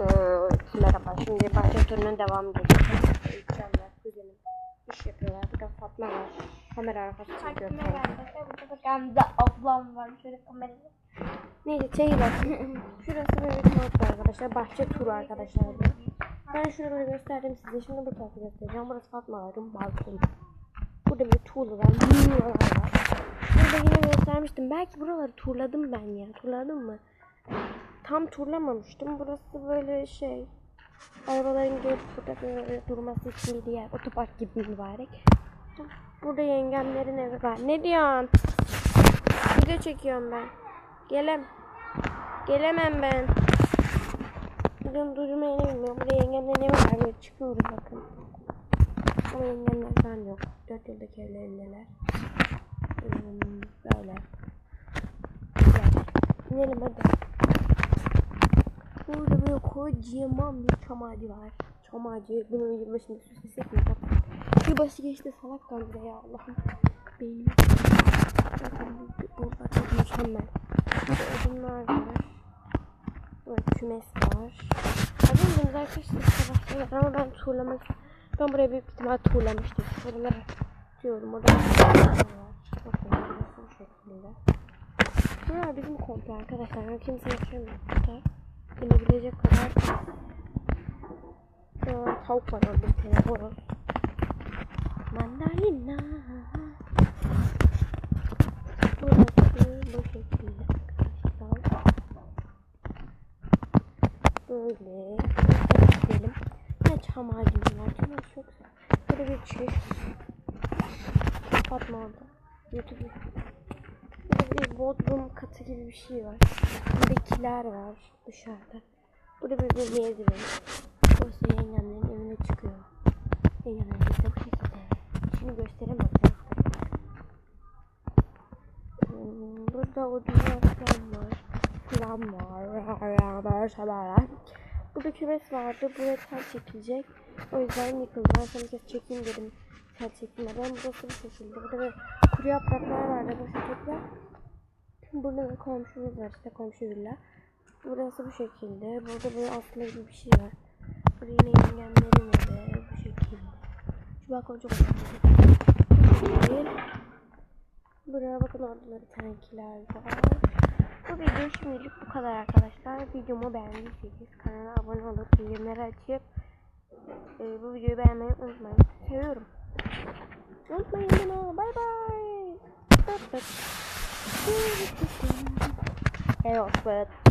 Merhaba. Şimdi bahçe turunun devam ediyoruz. İlkanlar, kuzenim iş yapıyorlar. Burada Fatma var. Kamera arkası çekiyor. Takvime geldik. Burada da Gamze ablam var. Şöyle kamerayı. Neyse çekiler. Şurası böyle bir arkadaşlar. Bahçe turu arkadaşlar. Ben şuraları gösterdim size. Şimdi bu tarafı göstereceğim. Burası Fatma'ların balkonu. Burada bir tuğlalar, minyolar var. Burada yine göstermiştim. Belki buraları turladım ben ya. Turladım mı? Tam turlamamıştım. Burası böyle şey. Arabaların gelip burada böyle durması için bir yer. Otopark gibi mübarek. Burada yengemlerin evi var. Ne diyorsun? Video çekiyorum ben. Gelem. Gelemem ben. Bugün durmayı bilmiyorum. Burada yengemlerin evi var. Böyle çıkıyoruz bakın. Ama yengemler falan yok. Dört yıldaki evlerindeler. Hmm, böyle. Güzel. İnelim hadi. Burada böyle kocaman bir çam ağacı var. Çam ağacı. Bunun yılbaşında süslesek mi? Yılbaşı geçti salak Gamze ya Allah'ım. Beynim. Burada çok mükemmel. Odunlar var. Burada kümes var. Adımız arkadaşlar sabahlar ama ben tuğlamak ben buraya büyük ihtimal tuğlamıştım. Buraları diyorum. Orada var. Bakın bu şekilde. Bunlar bizim komple arkadaşlar. Ben kimse yaşamıyor burada. Binebilecek kadar Aa, tavuk var orada bir. Böyle. Gidelim. Ne çam ağacımız var. Ağacı çok güzel. Burada bir çiş. Fatma orada. YouTube. Burada bir bodrum katı gibi bir şey var. Burada kiler var dışarıda. Burada bir, bir merdiven. Burası yengemlerin evine çıkıyor. Yengemlerin evi de bu şekilde. Şimdi gösteremem. Hmm, Burada odunlar falan var. Falan var. Burada kümes vardı. Buraya tel çekilecek. O yüzden yıkıldı. Ben sana bir kez çekeyim dedim. Tel çekilmeden. Burası bu şekilde. Burada böyle kuru yapraklar vardı. Bu şekilde. Burada da komşumuz var işte komşu villa. Burası bu şekilde. Burada böyle aslında gibi bir şey var. Burada yine yengemlerin bu şekilde. Şu balkon çok güzel. Buraya bakın orada da bir tane kiler var. Bu video şimdilik bu kadar arkadaşlar. Videomu beğendiyseniz kanala abone olup bildirimleri açıp e, bu videoyu beğenmeyi unutmayın. Seviyorum. Unutmayın beni. Bay bay. Evet,